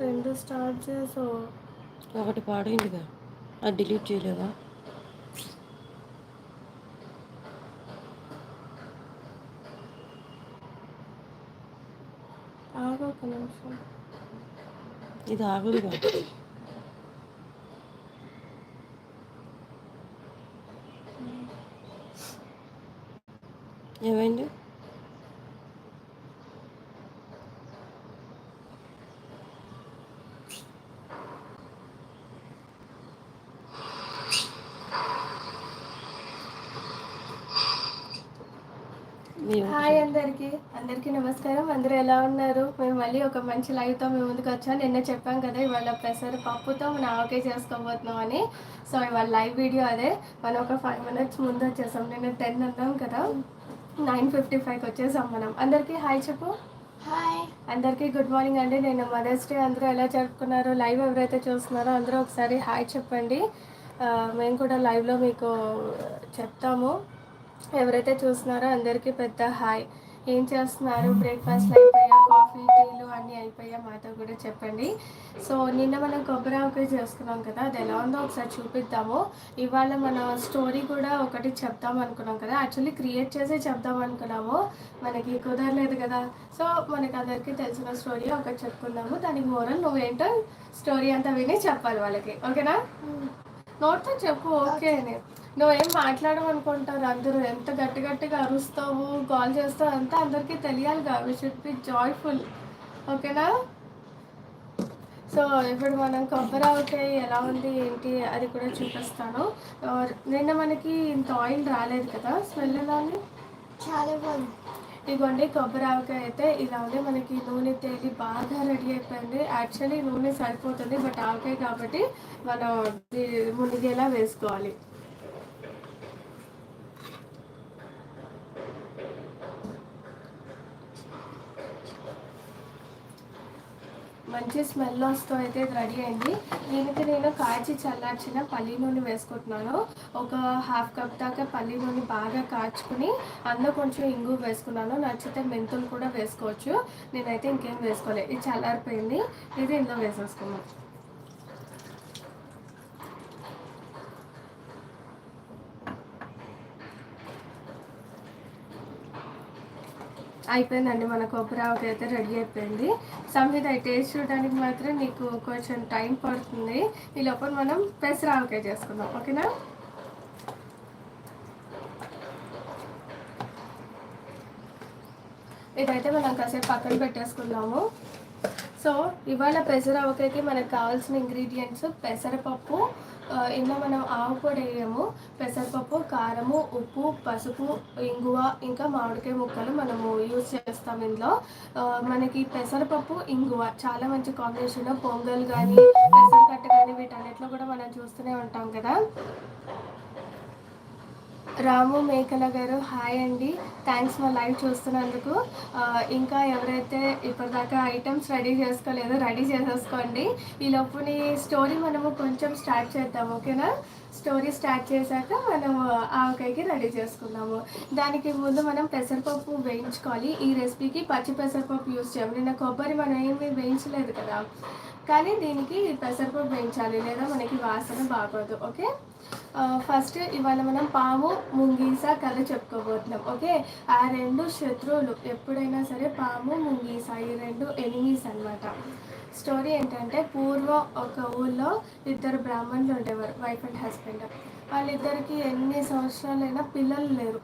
రెండు స్టార్ట్ చేసావు ఒకటి పాడైందిగా. అది డిలీట్ చేయలేదా? ఆగు ఒక నిమిషం. ఇది ఆగుందిగా ఏమైంది హాయ్ అందరికి. అందరికీ నమస్కారం. అందరూ ఎలా ఉన్నారు? మేము మళ్ళీ ఒక మంచి లైవ్తో మేము ముందుకు వచ్చాం. నిన్న చెప్పాం కదా ఇవాళ పెసర పప్పుతో మనం ఆవకాయ చేసుకోబోతున్నాం అని. సో ఇవాళ లైవ్ వీడియో అదే. మనం ఒక ఫైవ్ మినిట్స్ ముందు వచ్చేసాం. నిన్న టెన్ అన్నాం కదా. నైన్ ఫిఫ్టీ ఫైవ్కి వచ్చేసాం మనం. అందరికీ హాయ్ చెప్పు. హాయ్. అందరికీ గుడ్ మార్నింగ్ అండి. నేను మదర్స్ డే అందరూ ఎలా జరుపుకున్నారో? లైవ్ ఎవరైతే చూస్తున్నారో అందరూ ఒకసారి హాయ్ చెప్పండి. మేము కూడా లైవ్లో మీకు చెప్తాము. ఎవరైతే చూస్తున్నారో అందరికీ పెద్ద హాయ్. ఏం చేస్తున్నారు? బ్రేక్ఫాస్ట్ అయిపోయా? కాఫీ టీలు అన్నీ అయిపోయా? మాతో కూడా చెప్పండి. సో నిన్న మనం కొబ్బరి ఆవకాయ చేసుకున్నాం కదా అది ఎలా ఉందో ఒకసారి చూపిద్దాము. ఇవాళ మన స్టోరీ కూడా ఒకటి చెప్దాం అనుకున్నాం కదా యాక్చువల్లీ క్రియేట్ చేసి చెప్దాం అనుకున్నాము. మనకి కుదరలేదు కదా. సో మనకి అందరికీ తెలిసిన స్టోరీ ఒకటి చెప్పుకుందాము. దానికి మోరల్ నువ్వేంటో స్టోరీ అంతా విని చెప్పాలి వాళ్ళకి. ఓకేనా? నోట్తో చెప్పు ఓకే అని. నువ్వేం మాట్లాడవు అనుకుంటారు అందరూ? ఎంత గట్టి గట్టిగా అరుస్తావు కాల్ చేస్తావు అంతా అందరికీ తెలియాలిగా వి షుడ్ బి జాయ్ఫుల్ ఓకేనా? సో ఇప్పుడు మనం కొబ్బరి ఆవకాయ ఎలా ఉంది ఏంటి అది కూడా చూపిస్తాను. నిన్న మనకి ఇంత ఆయిల్ రాలేదు కదా. స్మెల్ ఎలా ఉంది? చాలా బాగుంది. ఇదిగోండి కొబ్బరి ఆవకాయ అయితే ఇలా ఉంది. మనకి నూనె తేలి బాగా రెడీ అయిపోయింది. యాక్చువల్లీ నూనె సరిపోతుంది బట్ ఆవకాయ కాబట్టి మనం మునిగేలా వేసుకోవాలి. మంచి స్మెల్ వస్తూ అయితే ఇది రెడీ అయింది. దీనికి నేను కాచి చల్లార్చిన పల్లి నూనె వేసుకుంటున్నాను. ఒక హాఫ్ కప్ దాకా పల్లి నూనె బాగా కాచుకుని అందులో కొంచెం ఇంగు వేసుకున్నాను. నచ్చితే మెంతులు కూడా వేసుకోవచ్చు. నేనైతే ఇంకేం వేసుకోలేదు ఇది చల్లారిపోయింది. ఇది ఇందులో వేసేసుకున్నాను అయిపోయిందండి. మన కొబ్బరి అయితే రెడీ అయిపోయింది. సంహిత టేస్ట్ చూడడానికి మాత్రం నీకు కొంచెం టైం పడుతుంది. ఈ లోపల మనం పెసర ఆవకాయ చేసుకుందాం. ఓకేనా? ఇదైతే మనం కాసేపు పక్కన పెట్టేసుకుందాము. సో ఇవాళ పెసర ఆవకాయకి మనకు కావాల్సిన ఇంగ్రీడియంట్స్ పెసరపప్పు ఇందులో మనం ఆవు పొడి వేయము పెసరపప్పు కారము ఉప్పు పసుపు ఇంగువ ఇంకా మామిడికాయ ముక్కలు మనము యూజ్ చేస్తాం ఇందులో. మనకి పెసరపప్పు ఇంగువ చాలా మంచి కాంబినేషన్ పొంగల్ కానీ పెసరకట్ట కానీ వీటన్నిటిలో కూడా మనం చూస్తూనే ఉంటాం కదా. రాము మేకల గారు హాయ్ అండి. థ్యాంక్స్ మా లైవ్ చూస్తున్నందుకు. ఇంకా ఎవరైతే ఇప్పటిదాకా ఐటమ్స్ రెడీ చేసుకోలేదో రెడీ చేసేసుకోండి. ఈ లోపుని స్టోరీ మనము కొంచెం స్టార్ట్ చేద్దాం ఓకేనా స్టోరీ స్టార్ట్ చేశాక మనము ఆవకాయకి రెడీ చేసుకుందాము. దానికి ముందు మనం పెసరపప్పు వేయించుకోవాలి. ఈ రెసిపీకి పచ్చి పెసరపప్పు యూస్ చేయాలి నిన్న కొబ్బరి మనం ఏమి వేయించలేదు కదా. కానీ దీనికి పెసరపప్పు వేయించాలి లేదా మనకి వాసన బాగోదు ఓకే? ఫస్ట్ ఇవాళ మనం పాము ముంగీస కథ చెప్పుకోబోతున్నాం ఓకే? ఆ రెండు శత్రువులు ఎప్పుడైనా సరే పాము ముంగీస ఈ రెండు ఎనిమీస్ అన్నమాట. స్టోరీ ఏంటంటే పూర్వం ఒక ఊళ్ళో ఇద్దరు బ్రాహ్మణులు ఉండేవారు వైఫ్ అండ్ హస్బెండ్. వాళ్ళిద్దరికి ఎన్ని సంవత్సరాలైనా పిల్లలు లేరు.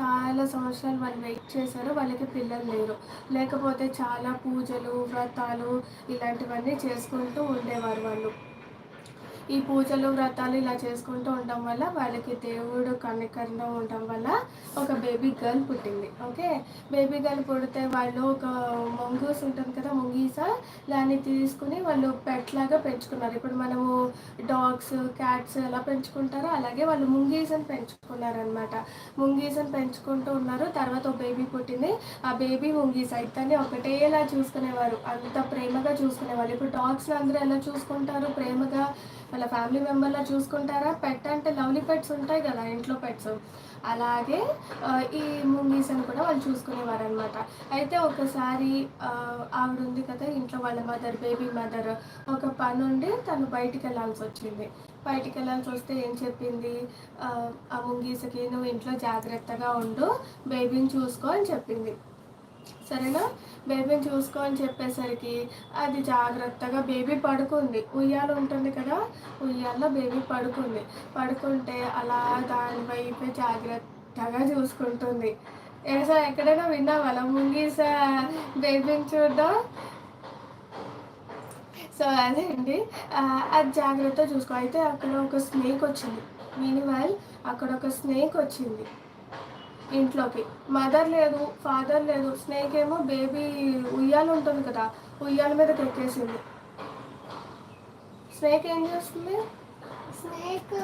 చాలా సంవత్సరాలు వాళ్ళు వెయిట్ చేశారు. వాళ్ళకి పిల్లలు లేరు. లేకపోతే చాలా పూజలు వ్రతాలు ఇలాంటివన్నీ చేసుకుంటూ ఉండేవారు వాళ్ళు. ఈ పూజలు వ్రతాలు ఇలా చేసుకుంటూ ఉండటం వల్ల వాళ్ళకి దేవుడు కనికరంగా ఉండటం వల్ల ఒక బేబీ గర్ల్ పుట్టింది. ఓకే బేబీ గర్ల్ పుడితే వాళ్ళు ఒక ముంగూస్ ఉంటుంది కదా ముంగీస దాన్ని తీసుకుని వాళ్ళు పెట్ లాగా పెంచుకున్నారు. ఇప్పుడు మనము డాగ్స్ క్యాట్స్ ఎలా పెంచుకుంటారో అలాగే వాళ్ళు ముంగీసని పెంచుకున్నారనమాట ముంగీసని పెంచుకుంటూ ఉన్నారు. తర్వాత ఒక బేబీ పుట్టింది. ఆ బేబీ ముంగీస ఒకటే ఒకటేలా చూసుకునేవారు. అంత ప్రేమగా చూసుకునేవాళ్ళు. ఇప్పుడు డాగ్స్ అందరూ ఎలా చూసుకుంటారు? ప్రేమగా వాళ్ళ ఫ్యామిలీ మెంబర్లా చూసుకుంటారా? పెట్ అంటే లవ్లీ పెట్స్ ఉంటాయి కదా ఇంట్లో పెట్స్ అలాగే ఈ ముంగీస్ అని కూడా వాళ్ళు చూసుకునేవారు అనమాట అయితే ఒకసారి ఆవిడ ఉంది కదా ఇంట్లో వాళ్ళ మదర్ బేబీ మదర్ ఒక పని ఉండి తను బయటికి వెళ్ళాల్సి వచ్చింది. బయటికి వెళ్ళాల్సి వస్తే ఏం చెప్పింది? ఆ, ఆ ముంగీసకి నువ్వు ఇంట్లో జాగ్రత్తగా ఉండు బేబీని చూసుకో అని చెప్పింది. సరేనా? బేబీని చూసుకో అని చెప్పేసరికి అది జాగ్రత్తగా బేబీ పడుకుంది. ఉయ్యాల ఉంటుంది కదా? ఉయ్యాల్లో బేబీ పడుకుంది. పడుకుంటే అలా దానివైపు జాగ్రత్తగా చూసుకుంటుంది. ఏసా ఎక్కడైనా విన్నావా? అలా ముంగీస బేబీని చూద్దాం సో అదే అండి అది జాగ్రత్త చూసుకో. అయితే అక్కడ ఒక స్నేక్ వచ్చింది. మీనివల్ అక్కడ ఒక స్నేక్ వచ్చింది. ఇంట్లోకి. మదర్ లేదు ఫాదర్ లేదు స్నేక్ ఏమో బేబీ ఉయ్యాల ఉంటుంది కదా ఉయ్యాల మీదకి ఎక్కేసింది. స్నేక్ ఏం చేస్తుంది? స్నేక్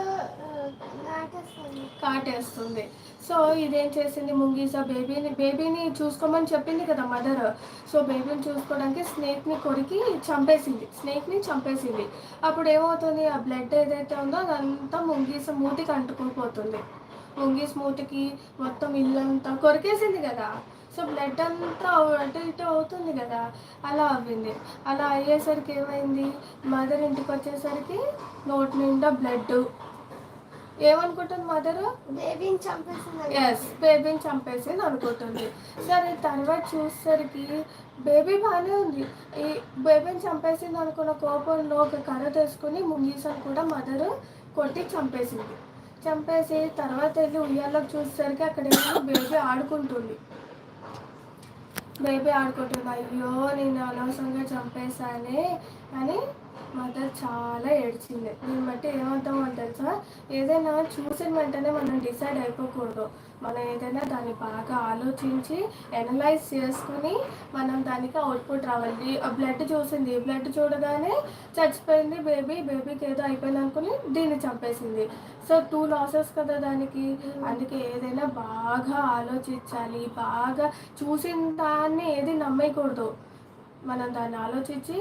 కాటేస్తుంది. సో ఇదేం చేసింది ముంగీసా బేబీని? బేబీని చూసుకోమని చెప్పింది కదా మదర్. సో బేబీని చూసుకోవడానికి స్నేక్ని కొరికి చంపేసింది. స్నేక్ని చంపేసింది. అప్పుడు ఏమవుతుంది? ఆ బ్లడ్ ఏదైతే ఉందో అదంతా ముంగీస మూతికి అంటుకుని పోతుంది ముంగీస్ మూతికి మొత్తం ఇల్లంతా కొరికేసింది కదా. సో బ్లడ్ అంతా అటు ఇటు అవుతుంది కదా. అలా అవ్వింది. అలా అయ్యేసరికి ఏమైంది? మదర్ ఇంటికి వచ్చేసరికి నోటి నిండా బ్లడ్ ఏమనుకుంటుంది మదర్ బేబీని చంపేసింది ఎస్ బేబీని చంపేసింది అనుకుంటుంది. సరే తర్వాత చూసేసరికి బేబీ బాగానే ఉంది. ఈ బేబీని చంపేసింది అనుకున్న కోపంలో ఒక కర్ర తీసుకుని ముంగీసని కూడా మదర్ కొట్టి చంపేసింది. చంపేసి తర్వాత వెళ్ళి ఉయ్యాలకు చూసేసరికి అక్కడ బేబీ ఆడుకుంటుంది. బేబీ ఆడుకుంటుంది. అయ్యో నేను అనవసరంగా చంపేశానే అని మదర్ చాలా ఏడ్చింది. దీన్ని బట్టి ఏమవుతామని తెలుసా? ఏదైనా చూసిన వెంటనే మనం డిసైడ్ అయిపోకూడదు. మనం ఏదైనా దాన్ని బాగా ఆలోచించి ఎనలైజ్ చేసుకుని మనం దానికి అవుట్పుట్ రావాలి. బ్లడ్ చూసింది. బ్లడ్ చూడగానే చచ్చిపోయింది బేబీ. బేబీకి ఏదో అయిపోయింది అనుకుని దీన్ని చంపేసింది. సో టూ లాసెస్ కదా దానికి. అందుకే ఏదైనా బాగా ఆలోచించాలి. బాగా చూసిన దాన్ని ఏది నమ్మేయకూడదు మనం దాన్ని ఆలోచించి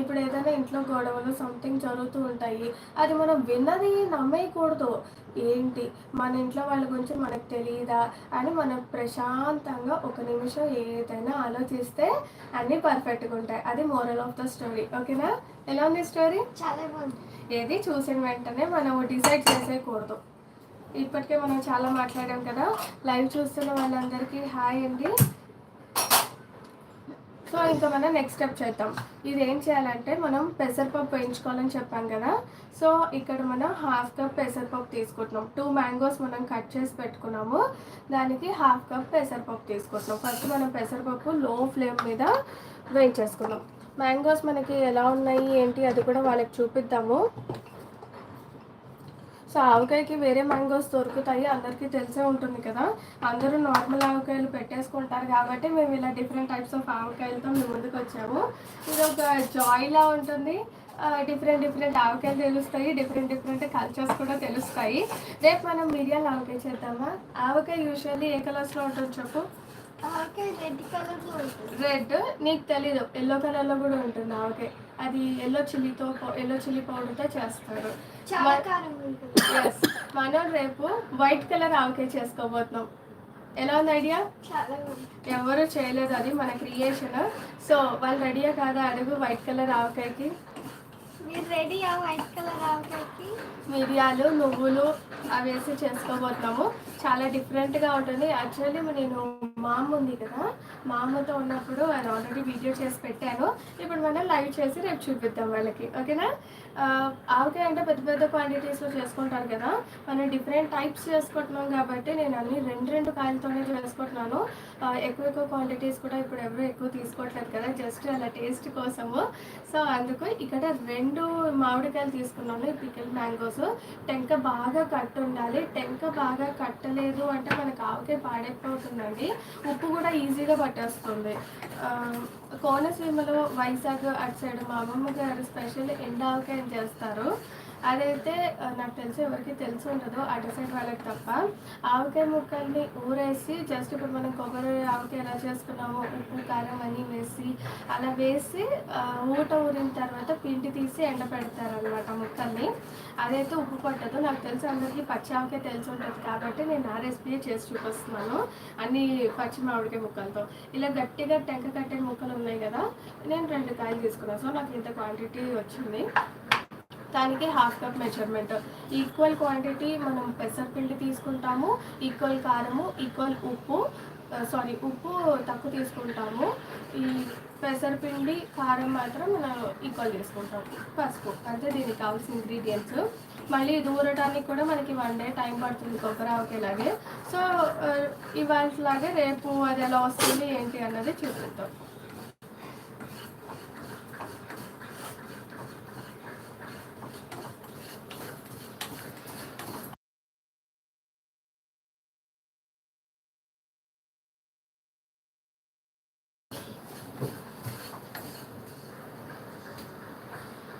ఇప్పుడు ఏదైనా ఇంట్లో గొడవలు సంథింగ్ జరుగుతూ ఉంటాయి. అది మనం విన్నది నమ్మేయకూడదు. ఏంటి? మన ఇంట్లో వాళ్ళ గురించి మనకు తెలియదా అని మనం ప్రశాంతంగా ఒక నిమిషం ఏదైనా ఆలోచిస్తే అన్నీ పర్ఫెక్ట్గా ఉంటాయి. అది మోరల్ ఆఫ్ ద స్టోరీ ఓకేనా? ఎలా ఉంది స్టోరీ చాలా బాగుంది. ఏది చూసిన వెంటనే మనం డిసైడ్ చేసేయకూడదు. ఇప్పటికే మనం చాలా మాట్లాడాం కదా. లైవ్ చూస్తున్న వాళ్ళందరికీ హాయ్ అండి. సో ఇంకా మనం నెక్స్ట్ స్టెప్ చేద్దాం. ఇది ఏం చేయాలంటే మనం పెసరపప్పు వేయించుకోవాలని చెప్పాం కదా. సో ఇక్కడ మనం హాఫ్ కప్ పెసరపప్పు తీసుకుంటున్నాం. టూ మ్యాంగోస్ మనం కట్ చేసి పెట్టుకున్నాము. దానికి హాఫ్ కప్ పెసరపప్పు తీసుకుంటున్నాం. ఫస్ట్ మనం పెసరపప్పు లో ఫ్లేమ్ మీద వేయించేసుకున్నాం మ్యాంగోస్ మనకి ఎలా ఉన్నాయి ఏంటి అది కూడా వాళ్ళకి చూపిద్దాము. సో ఆవకాయకి వేరే మ్యాంగోస్ దొరుకుతాయి అందరికీ తెలిసే ఉంటుంది కదా. అందరూ నార్మల్ ఆవకాయలు పెట్టేసుకుంటారు కాబట్టి మేము ఇలా డిఫరెంట్ టైప్స్ ఆఫ్ ఆవకాయలతో మేము ముందుకు వచ్చాము. ఇది ఒక జాయ్లా ఉంటుంది. డిఫరెంట్ డిఫరెంట్ ఆవకాయలు తెలుస్తాయి డిఫరెంట్ డిఫరెంట్ కల్చర్స్ కూడా తెలుస్తాయి. రేపు మనం మిరియాల ఆవకాయ చేద్దామా? ఆవకాయ యూజువల్లీ ఏ కలర్స్లో ఉంటుంది చెప్పు? ఓకే రెడ్ కలర్లో ఉంటుంది. రెడ్ నీకు తెలీదు. ఎల్లో కలర్లో కూడా ఉంటుంది ఆవకాయ. అది ఎల్లో చిల్లీతో ఎల్లో చిల్లీ పౌడర్తో చేస్తారు. మనం రేపు వైట్ కలర్ ఆవకాయ చేసుకోబోతున్నాం. ఎలా ఉంది ఐడియా ఎవరు చేయలేదు అది మన క్రియేషన్ సో వాళ్ళు రెడీయా కాదా అడుగు వైట్ కలర్ ఆవకాయకి? మిరియాలు నువ్వులు అవి వేసి చేసుకోబోతున్నాము. చాలా డిఫరెంట్గా ఉంటుంది. యాక్చువల్లీ నేను మా అమ్మ ఉంది కదా మా అమ్మతో ఉన్నప్పుడు అది ఆల్రెడీ వీడియో చేసి పెట్టాను. ఇప్పుడు మనం లైవ్ చేసి రేపు చూపిద్దాం వాళ్ళకి. ఓకేనా? ఆవకాయ అంటే పెద్ద పెద్ద క్వాంటిటీస్లో చేసుకుంటారు కదా. మనం డిఫరెంట్ టైప్స్ చేసుకుంటున్నాం కాబట్టి నేను అన్ని రెండు రెండు కాయలతోనే చేసుకుంటున్నాను. ఎక్కువ ఎక్కువ క్వాంటిటీస్ కూడా ఇప్పుడు ఎవరు ఎక్కువ తీసుకోవట్లేదు కదా జస్ట్ అలా టేస్ట్ కోసము. సో అందుకు ఇక్కడ రెండు మామిడికాయలు తీసుకున్నాను ఈ పికిల్ మ్యాంగోస్. టెంక బాగా కట్టుండాలి టెంక బాగా కట్టలేదు అంటే మనకు ఆవకాయ పాడైపోతుందండి. ఉప్పు కూడా ఈజీగా పట్టేస్తుంది. కోనసీమలో వైజాగ్ అటు సైడ్ మా అమ్మమ్మ గారు స్పెషల్ ఎండావకాయ చేస్తారు. అదైతే నాకు తెలిసి ఎవరికి తెలిసి ఉండదు అటు సైడ్ వాళ్ళకి తప్ప. ఆవకాయ ముక్కల్ని ఊరేసి జస్ట్ ఇప్పుడు మనం కొబ్బరి ఆవకాయ ఎలా చేసుకున్నామో ఉప్పు కారం అని వేసి అలా వేసి ఊట ఊరిన తర్వాత పిండి తీసి ఎండ పెడతారు అనమాట ముక్కల్ని. అదైతే ఉప్పు పట్టదు. నాకు తెలిసి అందరికీ పచ్చి ఆవకాయ తెలిసి ఉంటుంది కాబట్టి నేను ఆ రెసిపీ చేసి చూపిస్తున్నాను అన్ని పచ్చి మామిడికాయ ముక్కలతో. ఇలా గట్టిగా టెంక కట్టే ముక్కలు ఉన్నాయి కదా నేను రెండు కాయలు తీసుకున్నాను. సో నాకు ఇంత క్వాంటిటీ వచ్చింది. దానికి half cup measurement equal quantity మనం పెసరపిండి తీసుకుంటాము ఈక్వల్ కారము ఈక్వల్ ఉప్పు సారీ ఉప్పు తక్కువ తీసుకుంటాము. ఈ పెసరపిండి కారం మాత్రం మనం ఈక్వల్ తీసుకుంటాం పసుపు అంటే దీనికి కావాల్సిన ఇంగ్రీడియంట్స్ మళ్ళీ దూరటానికి కూడా మనకి వన్ డే టైం పడుతుంది కొబ్బరి ఒకేలాగే సో ఇవాళలాగే రేపు అది ఎలా వస్తుంది ఏంటి అన్నది చూపిస్తాం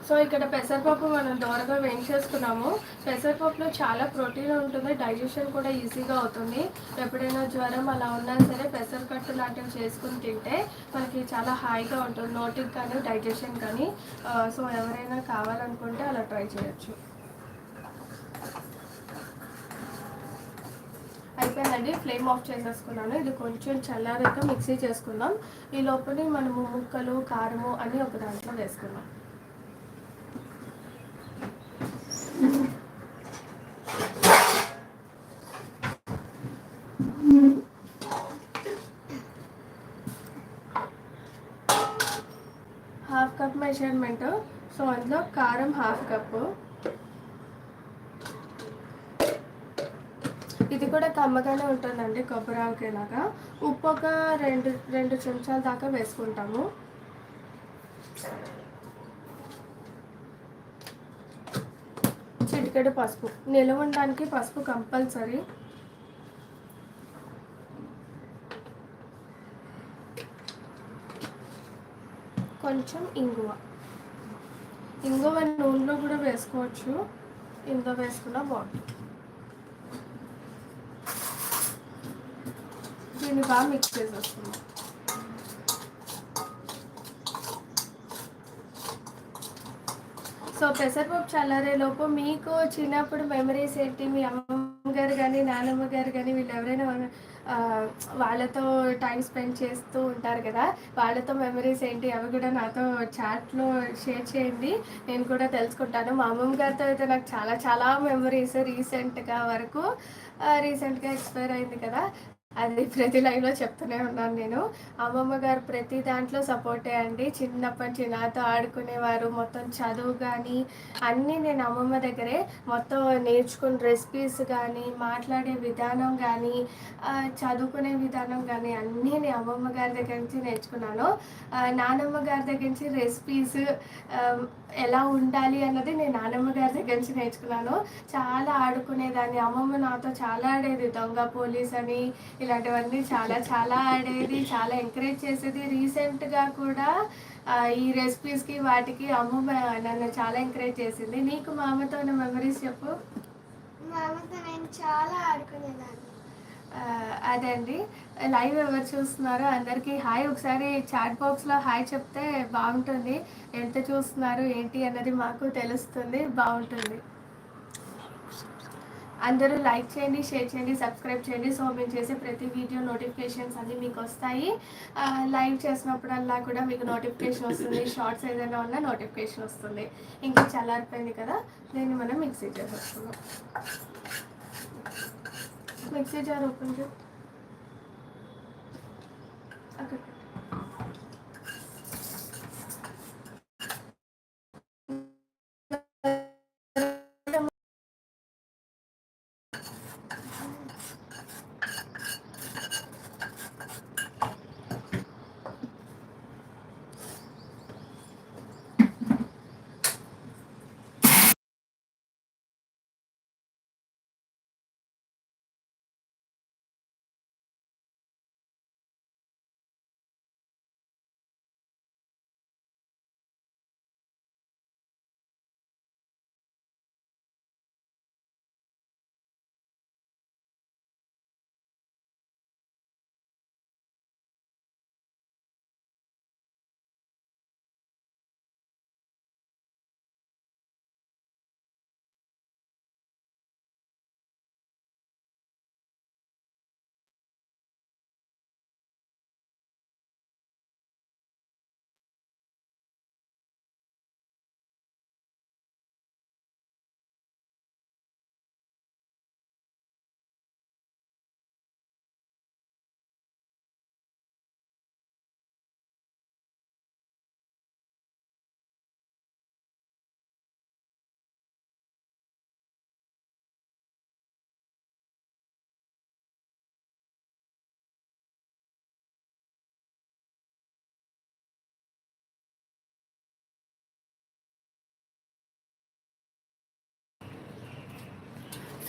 సో ఇక్కడ పెసరపప్పు మనం దోరగా వేయించేసుకున్నాము. పెసరపప్పులో చాలా ప్రోటీన్ ఉంటుంది డైజెషన్ కూడా ఈజీగా అవుతుంది. ఎప్పుడైనా జ్వరం అలా ఉన్నా సరే పెసరకట్టు లాంటివి చేసుకుని తింటే మనకి చాలా హాయిగా ఉంటుంది నోటికి కానీ డైజెషన్ కానీ. సో ఎవరైనా కావాలనుకుంటే అలా ట్రై చేయొచ్చు. అయిపోయిందండి ఫ్లేమ్ ఆఫ్ చేసేసుకున్నాను. ఇది కొంచెం చల్లారాక మిక్సీ చేసుకుందాం. ఈ లోపల మనము ముక్కలు కారము అన్నీ ఒక దాంట్లో వేసుకుందాం హాఫ్ కప్ మెజర్మెంట్ సో అందులో కారం హాఫ్ కప్పు ఇది కూడా కమ్మగానే ఉంటుందండి కొబ్బరి ఆవకాయలాగా ఉప్పు ఒక రెండు రెండు చెంచాల దాకా వేసుకుంటాము. చిటికెడు పసుపు. నిలవ ఉండడానికి పసుపు కంపల్సరీ. కొంచెం ఇంగువ. ఇంగువ నూనెలో కూడా వేసుకోవచ్చు. ఇందులో వేసుకున్నా బాగుంటుంది దీన్ని బాగా మిక్స్ చేసేస్తున్నాం సో పెసరపప్పు చల్లారేలోపు మీకు చిన్నప్పుడు మెమరీస్ ఏంటి? మీ అమ్మమ్మ గారు కానీ నానమ్మ గారు కానీ వీళ్ళు ఎవరైనా వాళ్ళతో టైం స్పెండ్ చేస్తూ ఉంటారు కదా వాళ్ళతో మెమరీస్ ఏంటి అవి కూడా నాతో చాట్లో షేర్ చేయండి. నేను కూడా తెలుసుకుంటాను. మా అమ్మమ్మ గారితో అయితే నాకు చాలా చాలా మెమరీస్ రీసెంట్గా వరకు రీసెంట్గా ఎక్స్పైర్ అయింది కదా. అది ప్రతి లైవ్లో చెప్తూనే ఉన్నాను నేను. అమ్మమ్మ గారు ప్రతి దాంట్లో సపోర్టే అండి. చిన్నప్పటి నుంచి నాతో ఆడుకునేవారు. మొత్తం చదువు కానీ అన్నీ నేను అమ్మమ్మ దగ్గరే మొత్తం నేర్చుకున్న రెసిపీస్ కానీ మాట్లాడే విధానం కానీ ఆ, చదువుకునే విధానం కానీ అన్నీ నేను అమ్మమ్మ గారి దగ్గర నుంచి నేర్చుకున్నాను. నానమ్మ గారి దగ్గర నుంచి రెసిపీస్ ఎలా ఉండాలి అన్నది నేను నానమ్మ గారి దగ్గర నుంచి నేర్చుకున్నాను. చాలా ఆడుకునేదాన్ని. అమ్మమ్మ నాతో చాలా ఆడేది. దొంగ పోలీస్ అని ఇలాంటివన్నీ చాలా చాలా ఆడేది చాలా ఎంకరేజ్ చేసేది. రీసెంట్గా కూడా ఈ రెసిపీస్కి వాటికి అమ్మమ్మ నన్ను చాలా ఎంకరేజ్ చేసింది. నీకు మా అమ్మతో ఉన్న మెమరీస్ చెప్పు. మా అమ్మతో నేను చాలా ఆడుకునేదాన్ని. అదండి లైవ్ ఎవరు చూస్తున్నారో అందరికీ హాయ్. ఒకసారి చాట్ బాక్స్లో హాయ్ చెప్తే బాగుంటుంది. ఎంత చూస్తున్నారు ఏంటి అన్నది మాకు తెలుస్తుంది. బాగుంటుంది. అందరూ లైక్ చేయండి షేర్ చేయండి సబ్స్క్రైబ్ చేయండి. సో మేము చేసే ప్రతి వీడియో నోటిఫికేషన్స్ అన్నీ మీకు వస్తాయి. లైక్ లైవ్ చేసినప్పుడల్లా కూడా మీకు నోటిఫికేషన్ వస్తుంది. షార్ట్స్ ఏదైనా ఉన్నా నోటిఫికేషన్ వస్తుంది. ఇంకా చల్లారిపోయింది కదా? దీన్ని మనం మిక్సీ చేసేస్తున్నాం మిక్సీ జార్ ఓపెన్ చేయి. అక్కడ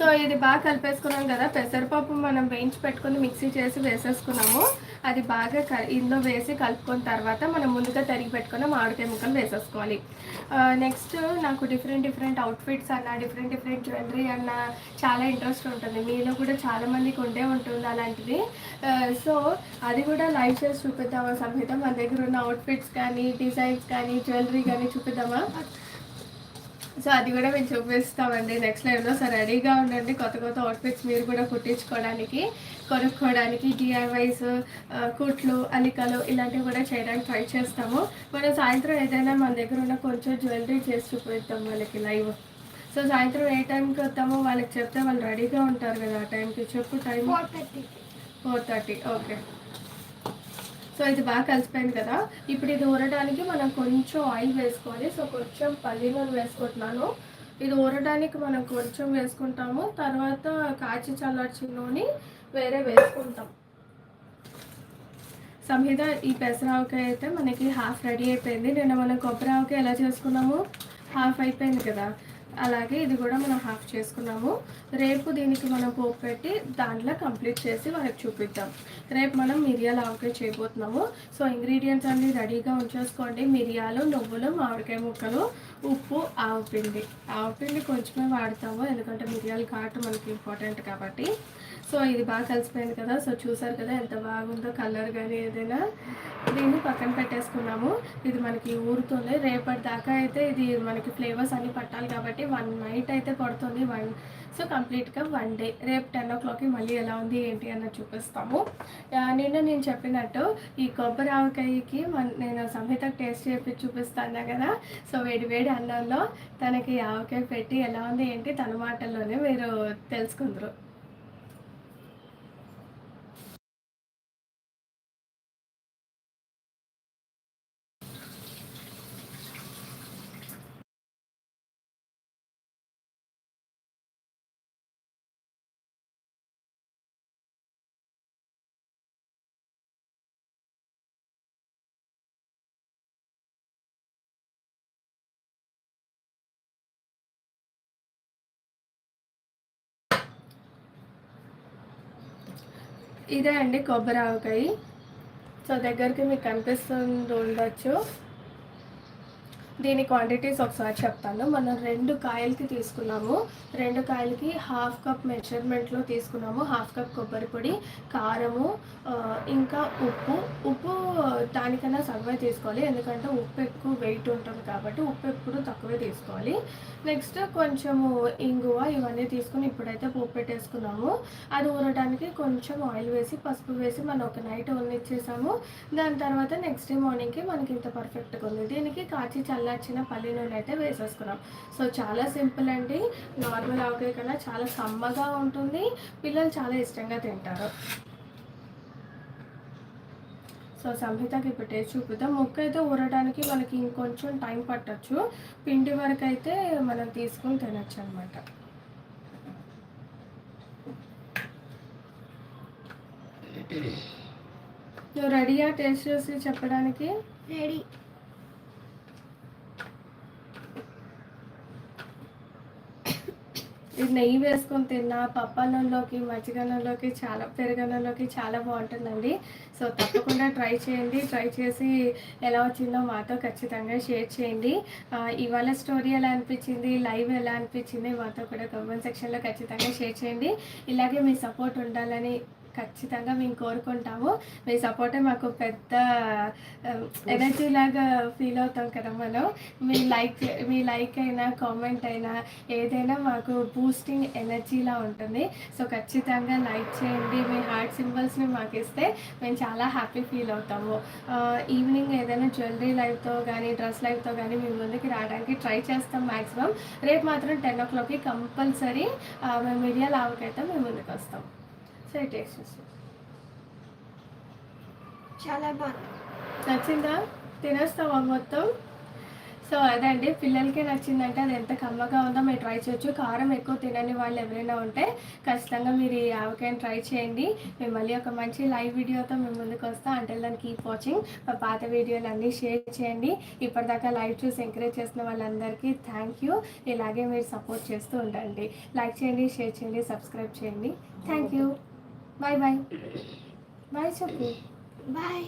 సో ఇది బాగా కలిపేసుకున్నాం కదా. పెసరపప్పు మనం వేయించి పెట్టుకుని మిక్సీ చేసి వేసేసుకున్నాము. అది బాగా క ఇందులో వేసి కలుపుకున్న తర్వాత మనం ముందుగా తరిగి పెట్టుకున్న మామిడికాయ ముక్కలు వేసేసుకోవాలి. నెక్స్ట్ నాకు డిఫరెంట్ డిఫరెంట్ అవుట్ఫిట్స్ అన్న డిఫరెంట్ డిఫరెంట్ జ్యువెలరీ అన్న చాలా ఇంట్రెస్ట్ ఉంటుంది. మీలో కూడా చాలామందికి ఉండే ఉంటుంది అలాంటిది. సో అది కూడా లైవ్ చేసి చూపిద్దామా సంహిత మన దగ్గర ఉన్న అవుట్ఫిట్స్ కానీ డిజైన్స్ కానీ జ్యువెలరీ కానీ చూపిద్దామా? సో అది కూడా మేము చూపిస్తామండి. నెక్స్ట్ లైవ్లో సో రెడీగా ఉండండి. కొత్త కొత్త అవుట్ఫిట్స్ మీరు కూడా కుట్టించుకోవడానికి కొనుక్కోవడానికి డిఐవైస్ కుట్లు అలికలు ఇలాంటివి కూడా చేయడానికి ట్రై చేస్తాము. మనం సాయంత్రం ఏదైనా మన దగ్గర ఉన్న కొంచెం జ్యువెలరీ చేసి చూపిస్తాం వాళ్ళకి లైవ్ సో సాయంత్రం ఏ టైంకి వస్తామో వాళ్ళకి చెప్తే వాళ్ళు రెడీగా ఉంటారు కదా ఆ టైంకి చెప్పు time four thirty four thirty okay so ఇది బాగా కలిసిపోయింది కదా. ఇప్పుడు ఇది ఊరడానికి మనం కొంచెం ఆయిల్ వేసుకోవాలి సో కొంచెం పల్లి నూనె వేసుకుంటున్నాను. ఇది ఊరడానికి మనం కొంచెం వేసుకుంటాము. తర్వాత కాచి చల్లార్చి నూనె వేరే వేసుకుంటాం. సంహిత ఈ పెసరావకాయ అయితే మనకి హాఫ్ రెడీ అయిపోయింది. నిన్న మనం కొబ్బరి ఆవకాయ ఎలా చేసుకున్నాము? హాఫ్ అయిపోయింది కదా. అలాగే ఇది కూడా మనం హాఫ్ చేసుకున్నాము. రేపు దీనికి మనం పోపు పెట్టి దాంట్లో కంప్లీట్ చేసి వాళ్ళకి చూపిద్దాం. రేపు మనం మిరియాల ఆవకాయ చేయబోతున్నాము. సో ఇంగ్రీడియంట్స్ అన్ని రెడీగా ఉంచేసుకోండి. మిరియాలు నువ్వులు మామిడికాయ ముక్కలు ఉప్పు ఆవపిండి ఆవపిండి కొంచెమే వాడతాము. ఎందుకంటే మిరియాల ఘాటు మనకి ఇంపార్టెంట్ కాబట్టి. సో ఇది బాగా కలిసిపోయింది కదా. సో చూసారు కదా ఎంత బాగుందో కలర్ కానీ ఏదైనా. దీన్ని పక్కన పెట్టేసుకున్నాము. ఇది మనకి ఊరుతుంది రేపటి దాకా అయితే ఇది మనకి ఫ్లేవర్స్ అన్ని పట్టాలి కాబట్టి వన్ నైట్ అయితే పడుతుంది. వన్ సో కంప్లీట్గా వన్ డే. రేపు టెన్ ఓ క్లాక్కి మళ్ళీ ఎలా ఉంది ఏంటి అన్నది చూపిస్తాము. నిన్న నేను చెప్పినట్టు ఈ కొబ్బరి ఆవకాయకి నేను సంహిత టేస్ట్ చేపి చూపిస్తాను కదా. సో వేడి వేడి అన్నంలో తనకి ఆవకాయ పెట్టి ఎలా ఉంది ఏంటి తన మాటల్లోనే మీరు తెలుసుకుందరు. ఇదే అండి కొబ్బరి ఆవకాయ. సో దగ్గరికి మీకు కనిపిస్తుంది ఉండొచ్చు. దీని క్వాంటిటీస్ ఒకసారి చెప్తాను. మనం రెండు కాయలకి తీసుకున్నాము. రెండు కాయలకి హాఫ్ కప్ మెజర్మెంట్లో తీసుకున్నాము. హాఫ్ కప్ కొబ్బరి పొడి కారము ఇంకా ఉప్పు. ఉప్పు దానికన్నా సగమే తీసుకోవాలి. ఎందుకంటే ఉప్పు ఎక్కువ వెయిట్ ఉంటుంది కాబట్టి ఉప్పు ఎప్పుడు తక్కువే తీసుకోవాలి. నెక్స్ట్ కొంచెము ఇంగువ ఇవన్నీ తీసుకుని ఇప్పుడైతే పోపు పెట్టేసుకున్నాము. అది ఊరడానికి కొంచెం ఆయిల్ వేసి పసుపు వేసి మనం ఒక నైట్ ఇచ్చేసాము దాని తర్వాత నెక్స్ట్ డే మార్నింగ్కి మనకి ఇంత పర్ఫెక్ట్గా ఉంది. దీనికి కాచి చాలా చల్లార్చిన పల్లి నూనె అయితే వేసేసుకున్నాం. సో చాలా సింపుల్ అండి. నార్మల్ ఆవకాయ కన్నా చాలా సమ్మగా ఉంటుంది. పిల్లలు చాలా ఇష్టంగా తింటారు. సో సంహితకి ఇప్పుడు టేస్ట్ చూపిద్దాం. ముక్క అయితే ఊరడానికి మనకి ఇంకొంచెం టైం పట్టచ్చు. పిండి వరకు అయితే మనం తీసుకుని తినచ్చు అనమాట నువ్వు రెడీయా టేస్ట్ చేసి చెప్పడానికి? రెడీ. ఇది నెయ్యి వేసుకొని తిన్నా పప్పన్నంలోకి మజ్జిగన్నంలోకి చాలా పెరుగన్నంలోకి చాలా బాగుంటుందండి. సో తప్పకుండా ట్రై చేయండి. ట్రై చేసి ఎలా వచ్చిందో మాతో ఖచ్చితంగా షేర్ చేయండి. ఇవాళ స్టోరీ ఎలా అనిపించింది? లైవ్ ఎలా అనిపించింది? మాతో కూడా కామెంట్ సెక్షన్లో ఖచ్చితంగా షేర్ చేయండి. ఇలాగే మీ సపోర్ట్ ఉండాలని ఖచ్చితంగా మేము కోరుకుంటాము. మీ సపోర్టే మాకు పెద్ద ఎనర్జీ లాగా ఫీల్ అవుతాం కదా మనం. మీ లైక్ మీ లైక్ అయినా కామెంట్ అయినా ఏదైనా మాకు బూస్టింగ్ ఎనర్జీలా ఉంటుంది. సో ఖచ్చితంగా లైక్ చేయండి. మీ హార్ట్ సింబల్స్ని మాకు ఇస్తే మేము చాలా హ్యాపీ ఫీల్ అవుతాము. ఈవినింగ్ ఏదైనా జ్యువెలరీ లైవ్తో కానీ డ్రెస్ లైవ్తో కానీ మీ ముందుకి రావడానికి ట్రై చేస్తాం మ్యాక్సిమం రేపు మాత్రం టెన్ ఓ క్లాక్కి కంపల్సరీ మేము మీడియా లావుకైతే మేము ముందుకు వస్తాం సో టేస్ట్ చేస్తాం చాలా బాగుంది. నచ్చిందా? తినేస్తావా మొత్తం? సో అదండి. పిల్లలకి నచ్చిందంటే అది ఎంత కమ్మగా ఉందో మీరు ట్రై చేయొచ్చు. కారం ఎక్కువ తినని వాళ్ళు ఎవరైనా ఉంటే ఖచ్చితంగా మీరు ఈ ఆవకాయని ట్రై చేయండి. మేము మళ్ళీ ఒక మంచి లైవ్ వీడియోతో మేము ముందుకు వస్తాం. అంటే దాన్ని కీప్ వాచింగ్ మా పాత వీడియోలు అన్నీ షేర్ చేయండి. ఇప్పటిదాకా లైవ్ చూసి ఎంకరేజ్ చేసిన వాళ్ళందరికీ థ్యాంక్ యూ ఇలాగే మీరు సపోర్ట్ చేస్తూ ఉండండి. లైక్ చేయండి షేర్ చేయండి సబ్స్క్రైబ్ చేయండి. Thank you bye bye bye सबको बाय